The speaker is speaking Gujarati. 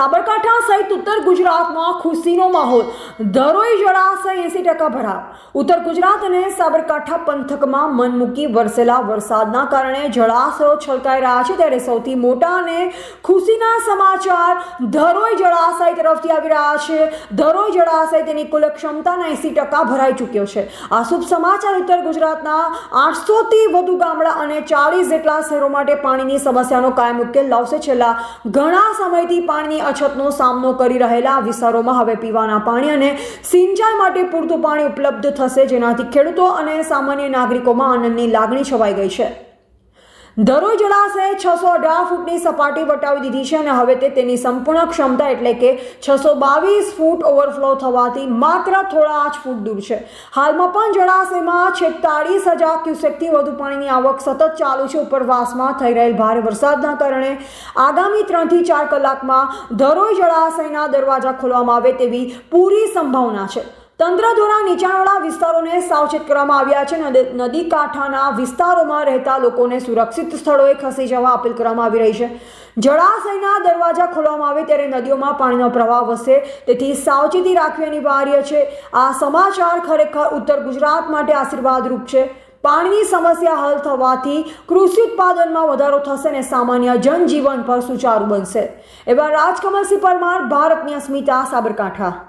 સાબરકાંઠા સહિત ઉત્તર ગુજરાતમાં ખુશીનો માહોલ. ધરોઈ જળાશય એસી ટકા ભરાવ. ઉત્તર ગુજરાત અને સાબરકાંઠા પંથકમાં મન મૂકી વરસેલા વરસાદના કારણે જળાશયો છલકાઈ રહ્યા છે ત્યારે સૌથી મોટા અને ખુશીના સમાચાર ધરોઈ જળાશય તરફથી આવી રહ્યા છે. ધરોઈ જળાશય તેની કુલ ક્ષમતાના એસી ટકા ભરાઈ ચૂક્યો છે. આ શુભ સમાચાર ઉત્તર ગુજરાતના આઠસોથી વધુ ગામડા અને ચાળીસ જેટલા શહેરો માટે પાણીની સમસ્યાનો કાયમ ઉકેલ લાવશે. છેલ્લા ઘણા સમયથી પાણીની અછતનો સામનો કરી રહેલા વિસ્તારોમાં હવે પીવાના પાણી અને સિંચાઈ માટે પૂરતું પાણી ઉપલબ્ધ થશે જેનાથી ખેડૂતો અને સામાન્ય નાગરિકોમાં આનંદની લાગણી છવાઈ ગઈ છે. ધરોઈ જળાશયે છસો અઢાર ફૂટની સપાટી વટાવી દીધી છે અને હવે તે તેની સંપૂર્ણ ક્ષમતા એટલે કે છસો બાવીસ ફૂટ ઓવરફ્લો થવાથી માત્ર થોડા જ ફૂટ દૂર છે. હાલમાં પણ જળાશયમાં છેતાળીસ હજાર ક્યુસેકથી વધુ પાણીની આવક સતત ચાલુ છે. ઉપરવાસમાં થઈ રહેલ ભારે વરસાદના કારણે આગામી ત્રણથી ચાર કલાકમાં ધરોઈ જળાશયના દરવાજા ખોલવામાં આવે તેવી પૂરી સંભાવના છે. તંત્ર દ્વારા નીચાણવાળા વિસ્તારોને સાવચેત કરવામાં આવ્યા છે. નદ- કાંઠાના વિસ્તારોમાં રહેતા લોકોને સુરક્ષિત સ્થળોએ ખસી જવા અપીલ કરવામાં આવી રહી છે. જળાશયના દરવાજા ખોલવામાં આવે ત્યારે નદીઓમાં પાણીનો પ્રવાહ વધશે તેથી સાવચેતી રાખવી અનિવાર્ય છે. આ સમાચાર ખરેખર ઉત્તર ગુજરાત માટે આશીર્વાદરૂપ છે. પાણીની સમસ્યા હલ થવાથી કૃષિ ઉત્પાદનમાં વધારો થશે અને સામાન્ય જનજીવન પર સુચારું બનશે. એવા રાજકમલસિંહ પરમાર, ભારતની અસ્મિતા સાબરકાંઠા.